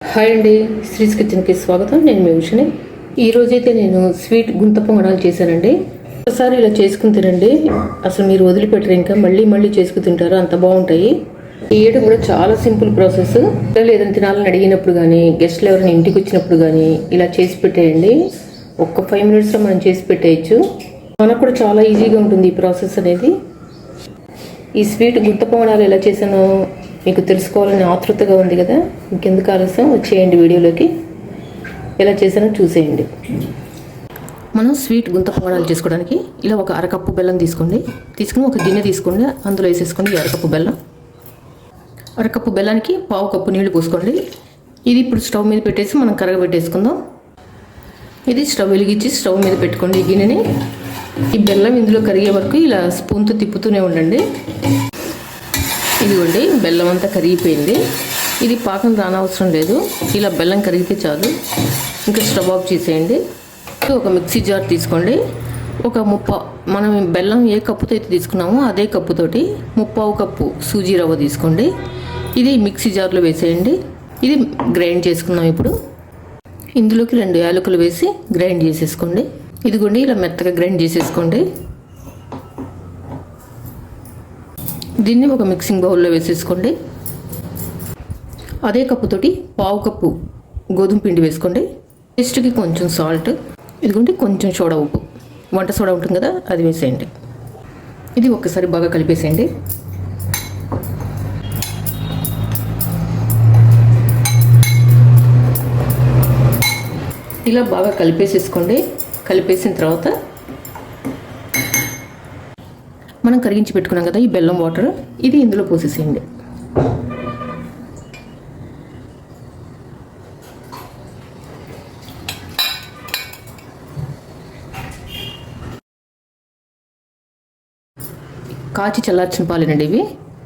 Hi అండి శ్రీస్ కిచెన్కి స్వాగతం. నేను మీ ఉషని. ఈ రోజైతే నేను స్వీట్ గుంత పొంగడాలు చేశానండి. ఒకసారి ఇలా చేసుకుని తినండి. అసలు మీరు వదిలిపెట్టరు ఇంకా. మళ్ళీ మళ్ళీ చేసుకుని తింటారు? అంత బాగుంటాయి. చేయడం కూడా చాలా సింపుల్ ప్రాసెస్. లేదని తినాలని అడిగినప్పుడు కానీ గెస్ట్లు ఎవరైనా ఇంటికి వచ్చినప్పుడు కానీ ఇలా చేసి పెట్టేయండి. ఒక్క ఫైవ్ మినిట్స్లో మనం చేసి పెట్టేయచ్చు. మనకు కూడా చాలా ఈజీగా ఉంటుంది ఈ ప్రాసెస్ అనేది. ఈ స్వీట్ గుంత పొంగడాలు ఎలా చేశానో మీకు తెలుసుకోవాలని ఆతృతగా ఉంది కదా ఇంకెందుకు ఆలస్యం? వచ్చేయండి వీడియోలోకి. ఎలా చేశానో చూసేయండి. మనం స్వీట్ గుంత పొంగడాలు చేసుకోవడానికి ఇలా ఒక అరకప్పు బెల్లం తీసుకోండి. తీసుకుని ఒక గిన్నె తీసుకోండి. అందులో వేసేసుకోండి ఈ అరకప్పు బెల్లం. అరకప్పు బెల్లానికి పావు కప్పు నీళ్ళు పోసుకోండి. ఇది ఇప్పుడు స్టవ్ మీద పెట్టేసి మనం కరగబెట్టేసుకుందాం. ఇది స్టవ్ వెలిగించి స్టవ్ మీద పెట్టుకోండి ఈ గిన్నెని. ఈ బెల్లం ఇందులో కరిగే వరకు ఇలా స్పూన్తో తిప్పుతూనే ఉండండి. ఇదిగోండి బెల్లం అంతా కరిగిపోయింది. ఇది పాకం రానవసరం లేదు. ఇలా బెల్లం కరిగితే చాలు. ఇంకా స్టవ్ ఆఫ్ చేసేయండి. ఒక మిక్సీ జార్ తీసుకోండి. ఒక ముప్ప మనం బెల్లం ఏ కప్పుతో అయితే తీసుకున్నామో అదే కప్పుతోటి ముప్పావు కప్పు సూజీ రవ్వ తీసుకోండి. ఇది మిక్సీ జార్లో వేసేయండి. ఇది గ్రైండ్ చేసుకున్నాం ఇప్పుడు. ఇందులోకి రెండు యాలకులు వేసి గ్రైండ్ చేసేసుకోండి. ఇదిగోండి ఇలా మెత్తగా గ్రైండ్ చేసేసుకోండి. దీన్ని ఒక మిక్సింగ్ బౌల్లో వేసేసుకోండి. అదే కప్పుతోటి పావు కప్పు గోధుమ పిండి వేసుకోండి. టేస్ట్కి కొంచెం సాల్ట్ ఇదిగోండి కొంచెం సోడా ఉప్పు. వంట సోడా ఉంటుంది కదా అది వేసేయండి. ఇది ఒక్కసారి బాగా కలిపేసేయండి. ఇలా బాగా కలిపేసేసుకోండి. కలిపేసిన తర్వాత మనం కరిగించి పెట్టుకున్నాం కదా ఈ బెల్లం వాటర్ ఇది ఇందులో పోసేసేయండి. కాచి చల్లార్చిన పాలేనండి ఇవి.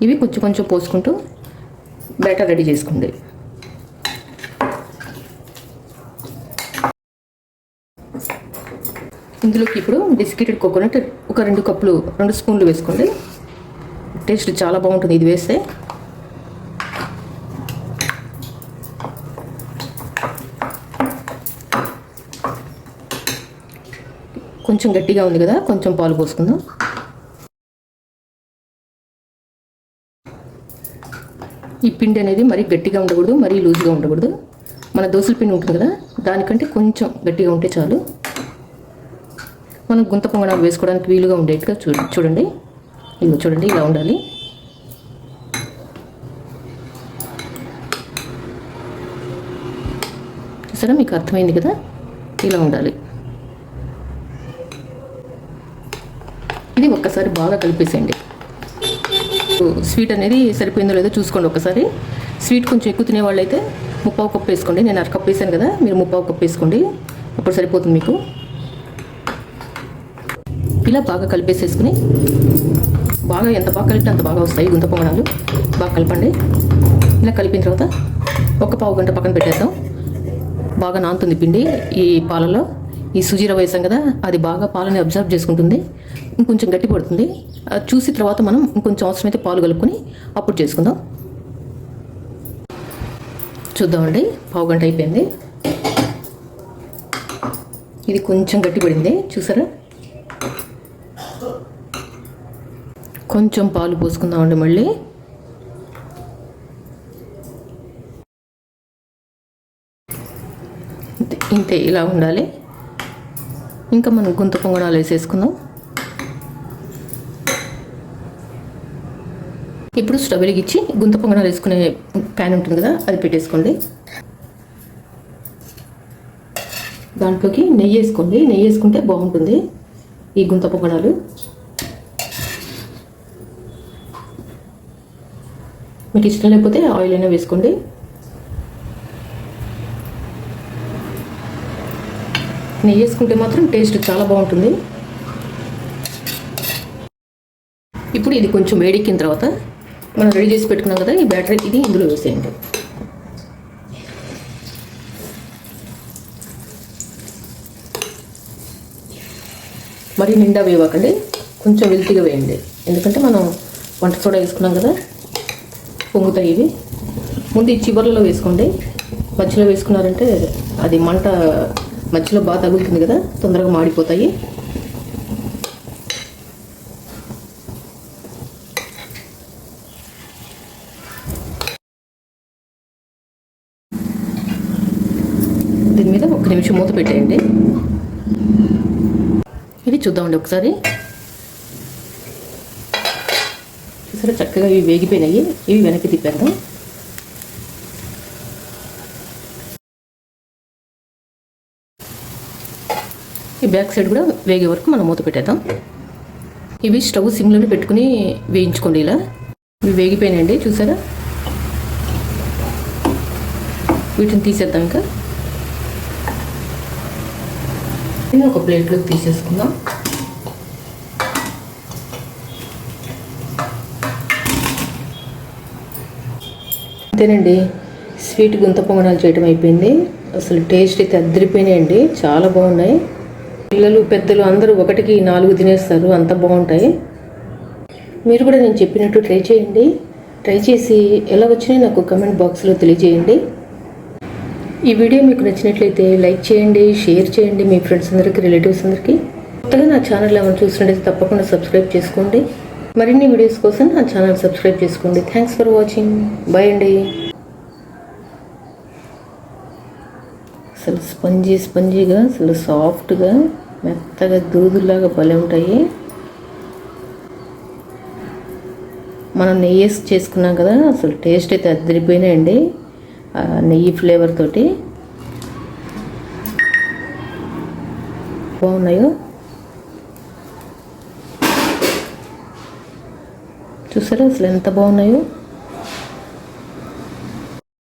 ఇవి కొంచెం కొంచెం పోసుకుంటూ బ్యాటర్ రెడీ చేసుకోండి ఇందులోకి ఇప్పుడు డెసికేటెడ్ కోకోనట్ ఒక రెండు కప్పులు రెండు స్పూన్లు వేసుకోండి. టేస్ట్ చాలా బాగుంటుంది ఇది వేస్తే. కొంచెం గట్టిగా ఉంది కదా కొంచెం పాలు పోసుకుందాం. ఈ పిండి అనేది మరీ గట్టిగా ఉండకూడదు మరీ లూజ్గా ఉండకూడదు. మన దోశల పిండి ఉంటుంది కదా దానికంటే కొంచెం గట్టిగా ఉంటే చాలు. మనం గుంత పొంగడాలు వేసుకోవడానికి వీలుగా ఉండేట్టుగా చూ చూడండి. ఇవి చూడండి ఇలా ఉండాలి. సరే మీకు అర్థమైంది కదా? ఇలా ఉండాలి. ఇది ఒక్కసారి బాగా కలిపేసేయండి. స్వీట్ అనేది సరిపోయిందో లేదో చూసుకోండి ఒకసారి స్వీట్ కొంచెం ఎక్కువ తినే వాళ్ళైతే ముప్పావు కప్పు వేసుకోండి. నేను అరకప్పు వేసాను కదా మీరు ముప్పావు కప్పు వేసుకోండి. అప్పుడు సరిపోతుంది మీకు. ఇలా బాగా కలిపేసేసుకుని బాగా ఎంత బాగా కలిపితే అంత బాగా వస్తాయి గుంత పొంగనాలు. బాగా కలపండి. ఇలా కలిపిన తర్వాత ఒక పావు గంట పక్కన పెట్టేద్దాం. బాగా నానుతుంది పిండి ఈ పాలలో. ఈ సుజీర వేసాం కదా అది బాగా పాలని అబ్జర్వ్ చేసుకుంటుంది. ఇంకొంచెం గట్టి పడుతుంది. అది చూసి తర్వాత మనం ఇంకొంచెం అవసరమైతే పాలు కలుపుకొని అప్పుడు చేసుకుందాం. చూద్దామండి పావు గంట అయిపోయింది. ఇది కొంచెం గట్టి పడింది చూసారా? కొంచెం పాలు పోసుకుందామండి మళ్ళీ. ఇంతే ఇలా ఉండాలి. ఇంకా మనం గుంత పొంగడాలు వేసేసుకుందాం. ఇప్పుడు స్టవ్ వెలిగించి గుంత పొంగడాలు వేసుకునే ప్యాన్ ఉంటుంది కదా అది పెట్టేసుకోండి. దాంట్లోకి నెయ్యి వేసుకోండి. నెయ్యి వేసుకుంటే బాగుంటుంది ఈ గుంత పొంగడాలు మీకు ఇష్టం లేకపోతే ఆయిల్ అయినా వేసుకోండి. నెయ్యి వేసుకుంటే మాత్రం టేస్ట్ చాలా బాగుంటుంది. ఇప్పుడు ఇది కొంచెం వేడెక్కిన తర్వాత మనం రెడీ చేసి పెట్టుకున్నాం కదా ఈ బ్యాటరీ ఇది ఇందులో వేసేయండి. మరి నిండా వేయకండి కొంచెం వెల్తీగా వేయండి. ఎందుకంటే మనం వంట సోడా వేసుకున్నాం కదా పొంగుతాయి ఇవి. ముందు ఈ చివర్లలో వేసుకోండి. మధ్యలో వేసుకున్నారంటే అది మంట మధ్యలో బాగా తగులుతుంది కదా తొందరగా మాడిపోతాయి. దీని మీద ఒక నిమిషం మూత పెట్టేయండి. ఇది చూద్దామండి ఒకసారి. సరే చక్కగా ఇవి వేగిపోయినాయి. ఇవి వెనక్కి తిప్పేద్దాం. ఈ బ్యాక్ సైడ్ కూడా వేగే వరకు మనం మూత పెట్టేద్దాం. ఇవి స్టవ్ సిమ్లోనే పెట్టుకుని వేయించుకోండి ఇలా. ఇవి వేగిపోయినాయండి చూసారా? వీటిని తీసేద్దాం ఇంకా. ఒక ప్లేట్లోకి తీసేసుకుందాం. అంతేనండి. స్వీట్ గుంత పొంగనాలు చేయడం అయిపోయింది. అసలు టేస్ట్ అయితే అద్దరిపోయినాయండి చాలా బాగున్నాయి. పిల్లలు పెద్దలు అందరూ ఒకటికి నాలుగు తినేస్తారు. అంత బాగుంటాయి. మీరు కూడా నేను చెప్పినట్టు ట్రై చేయండి. ట్రై చేసి ఎలా వచ్చినాయి నాకు కమెంట్ బాక్స్లో తెలియజేయండి. ఈ వీడియో మీకు నచ్చినట్లయితే లైక్ చేయండి షేర్ చేయండి మీ ఫ్రెండ్స్ అందరికీ రిలేటివ్స్ అందరికీ. కొత్తగా నా ఛానల్ ఏమైనా చూసినట్టయితే తప్పకుండా సబ్స్క్రైబ్ చేసుకోండి. మరిన్ని వీడియోస్ కోసం నా ఛానల్ సబ్స్క్రైబ్ చేసుకోండి. థ్యాంక్స్ ఫర్ వాచింగ్ బై అండి. అసలు స్పంజీ స్పంజీగా అసలు సాఫ్ట్గా మెత్తగా దూదులాగా భలే ఉంటాయి. మనం నెయ్యి వేసి చేసుకున్నాం కదా అసలు టేస్ట్ అయితే అద్దరిపోయినాయండి ఆ నెయ్యి ఫ్లేవర్ తోటి. బాగున్నాయో? చూసారా? అసలు ఎంత బాగున్నాయో.